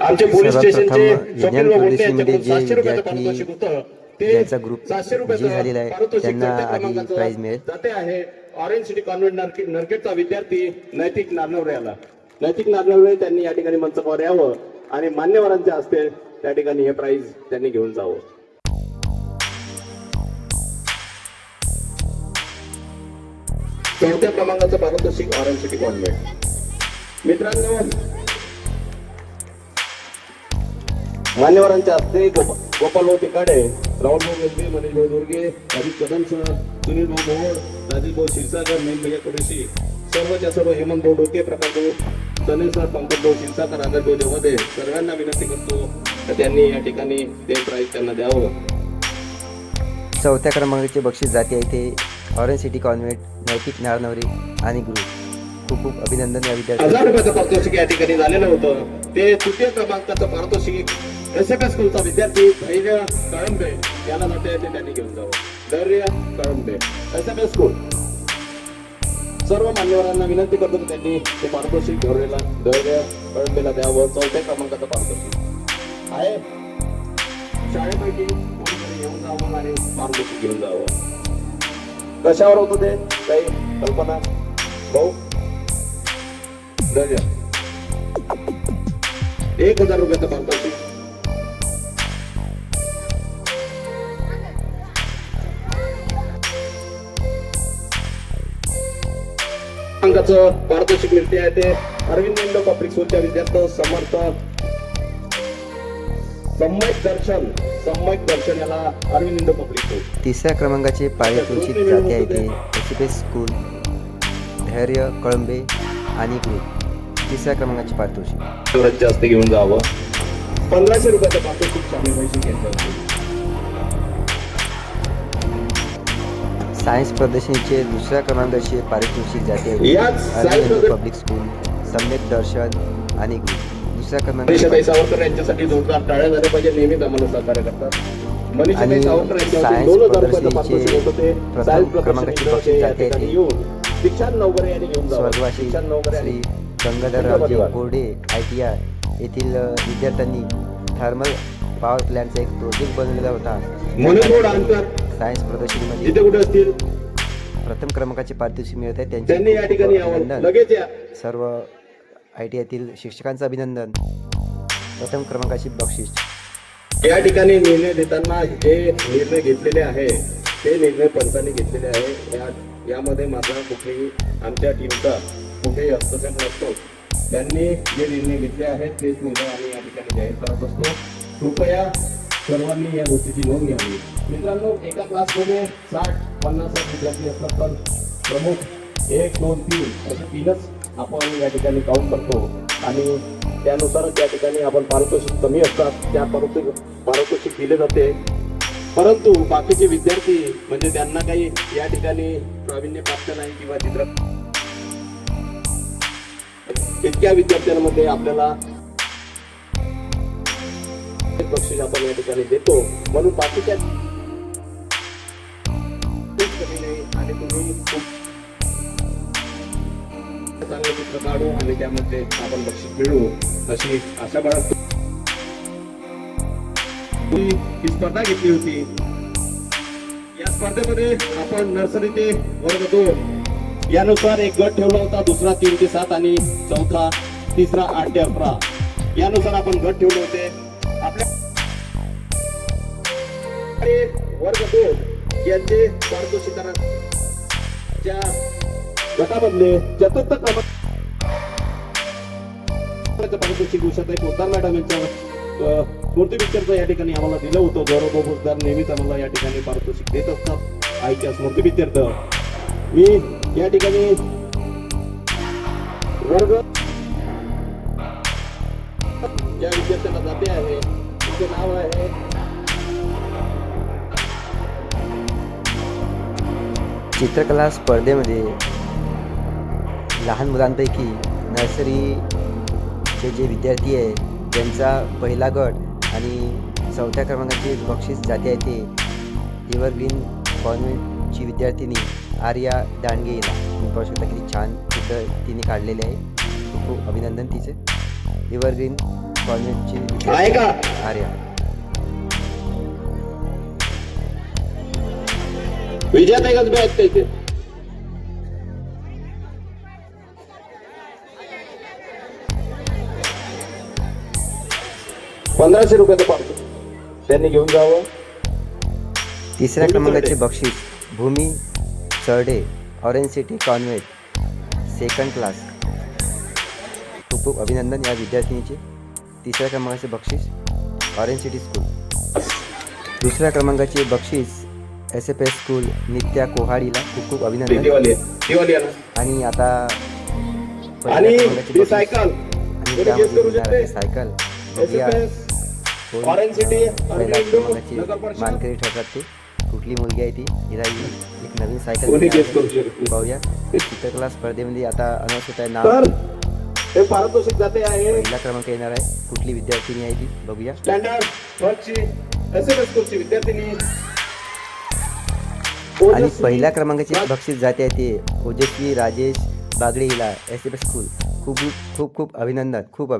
आमचे पोलीस स्टेशनचे स्वप्नील बोबडे यांच्याकडून जे सातशे रुपयाचं पारितोषिक होतं ते सातशे रुपयाचं पारितोषिक त्यांना चौथ्या. जाते आहे ऑरेंज सिटी कॉन्व्हेंट नरके- नरखेडचा विद्यार्थी नैतिक नारनवरे आला नैतिक नारनवरे त्यांनी या ठिकाणी मंचावर यावं आणि मान्यवरांच्या हस्ते त्या ठिकाणी हे प्राइज त्यांनी घेऊन जावं. चौथ्या क्रमांकाचं पारितोषिक ऑरेंज सिटी कॉन्व्हेंट मित्रांनो मान्यवरांच्या हस्ते गोप- गोपालभाऊ तिकाडे राहुल भाऊ गंजे मनीष भाऊ दुर्गे अजित कदम सर सुनील भाऊ मोहोळ राजीव भाऊ क्षीरसागर मेन भैया कुरेशी सर्वच्या सर्व हेमंत भाऊ डोके प्रकाश भाऊ सनील सर पंकज भाऊ क्षीरसागर आदर भाऊ देवदे सर्वांना विनंती करतो तर त्यांनी या ठिकाणी ते प्राईज त्यांना द्यावं. चौथ्या क्रमांकाचे बक्षीस जाते ते ऑरेंज सिटी कॉन्व्हेंट नैतिक नारनवरे आणि ग्रुप खूप खूप अभिनंदन या विद्यार्थी हजार रुपयाचं पारितोषिक या ठिकाणी झालेलं होतं. ते तृतीय क्रमांकाचं पारितोषिक एस एफ एस स्कूलचा विद्यार्थी धैर्य कळंबे. याला जाते ते त्यांनी घेऊन जावं. Dhairya Kalambe. S M S school सर्व मान्यवरांना विनंती करतो की त्यांनी ते पारितोषिक धोरणेला धैर्य कळंबेला द्यावं चौथ्या क्रमांकाचं पारितोषिक आहे. शाळेपैकी कोणीतरी येऊन जावं आणि पारितोषिक घेऊन जावं. कशावर होतं ते? काही कल्पना? भाऊ? धैर्य. एक हजार रुपयाचं पारितोषिक अंकाचं पारितोषिक मिळते आहे ते अरविंद इंडो पब्लिक स्कूलच्या विद्यार्थी समर्थ. सम्यक दर्शन सम्यक दर्शन याला अरविंद इंडो पब्लिक स्कूल तिसऱ्या क्रमांकाचे पारितोषिक जाते आहे ते एस पी एस स्कूल धैर्य कळंबे आणि ग्रुप तिसऱ्या क्रमांकाचे पारितोषिक. हस्ते घेऊन जावं. पंधराशे रुपयाचं पारितोषिक शामी पैसे घ्यायचं सायन्स प्रदर्शनीचे दुसऱ्या क्रमांकाचे पारितोषिक जाते. पब्लिक स्कूल सम्यक दर्शन आणि दुसऱ्या मनीषाताई क्रमांकाचे सावरकर यांच्यासाठी जोरदार टाळ्या झाल्या पाहिजे. नेहमीच आम्हाला सहकार्य करतात. मनीषाताई आणि सायन्स प्रदर्शनीचे प्रथम क्रमांकाचे बक्षीस जाते स्वर्गवासी Shri Gangadharraoji I T I येथील विद्यार्थ्यांनी थर्मल पॉवर प्लॅनचा एक प्रोजेक्ट बनवलेला होता. सायन्स प्रदर्शनीमध्ये जिथे कुठे असतील? प्रथम क्रमांकाचे पारितोषिक मिळत आहे. त्यांचे त्यांनी या ठिकाणी अभिनंदन. सर्व आय टी आयतील शिक्षकांचं अभिनंदन. प्रथम क्रमांकाचे बक्षीस. या ठिकाणी निर्णय देताना जे निर्णय घेतलेले आहे. ते निर्णय पंचांनी घेतलेले आहे. या यामध्ये माझा कुठेही आमच्या टीमचा कुठेही हस्तक्षेप नसतो. त्यांनी जे निर्णय घेतले आहेत तेच निर्णय आम्ही या ठिकाणी जाहीर करत असतो. कृपया सर्वांनी या गोष्टीची नोंद घ्यावी. मित्रांनो एका क्लासमध्ये साठ पन्नास विद्यार्थी असतात तर प्रमुख एक दोन तीन असे तीनच आपण या ठिकाणी काउंट करतो. आणि त्यानुसारच या ठिकाणी आपण पारितोषिक कमी असतात त्या पारितोषिक पारितोषिक दिले जाते. परंतु बाकीचे विद्यार्थी म्हणजे त्यांना काही या ठिकाणी प्रावीण्य प्राप्त नाही किंवा चित्र इतक्या विद्यार्थ्यांमध्ये आपल्याला एक बक्षीस आपण या ठिकाणी देतो. म्हणून बाकीच्या खूप आणि तुम्ही खूप चांगलं चित्र काढू आणि त्यामध्ये आपण बक्षीस मिळवू. अशी आशा बाळगतो. ही स्पर्धा घेतली होती. या स्पर्धेमध्ये आपण नर्सरी ते वर्ग दोन यानुसार एक गट ठेवला होता दुसरा तीन ते सात आणि चौथा तिसरा आठ ते अकरा. यानुसार आपण गट ठेवले होते. आपल्या आणि वर्ग दोन यांचे पारितोषिकाच्या गटामधले चतुर्थ क्रमांक पारितोषिक उषाताई पोद्दार मॅडम यांच्या स्मृती पिक्चरचं या ठिकाणी आम्हाला दिलं होतं. गौरव पोद्दार नेहमीच आम्हाला या ठिकाणी पारितोषिक देत असतात. आईच्या स्मृती पिक्चरचं मी या ठिकाणी वर्ग या विद्यार्थ्यांना जाते आहे तिचे नाव आहे. चित्रकला स्पर्धेमध्ये लहान मुलांपैकी नर्सरीचे जे विद्यार्थी आहे त्यांचा पहिला गट आणि चौथ्या क्रमांकाचे बक्षीस जाते आहे ते एव्हरग्रीन कॉन्व्हेंटची विद्यार्थिनी आर्या दांडगे हिला तुम्ही पाहू शकता किती छान चित्र तिने काढलेले आहे. खूप खूप अभिनंदन तिचे. एव्हरग्रीन कॉन्व्हेंटची आहे का? आर्या का इथे पंधराशे रुपयाचं पार्सल. त्यांनी घेऊन जावं. तिसऱ्या क्रमांकाचे. बक्षीस. Bhumi Chadhe. Orange city convent second class खूप खूप अभिनंदन या विद्यार्थिनीचे. तिसऱ्या क्रमांकाचे बक्षीस ऑरेंज सिटी स्कूल दुसऱ्या क्रमांकाचे बक्षीस S F S school Nitya कोहाडीला खूप खूप अभिनंदन. आणि आता सायकल? सायकल. बघूया. मानकरी ठरतात ते. कुठली मुलगी आहे ती? हिला एक नवीन सायकल. पाहूया. चित्रकला स्पर्धेमध्ये आता अनाऊन्स होत आहे नाव हे पारितोषिक जाते आहे. पहिला क्रमांक येणार आहे. कुठली विद्यार्थिनी आहे ती? बघूया. स्टँडर्ड फर्स्टची एस एफ एस स्कूलची विद्यार्थिनी. आणि ओजस्वी पहिल्या क्रमांकाचे बक्षीस जाते आहे ते. ओजस्वी राजेश बागडे हिला एस एफ स्कूल खूप खूप खूप अभिनंदन खूप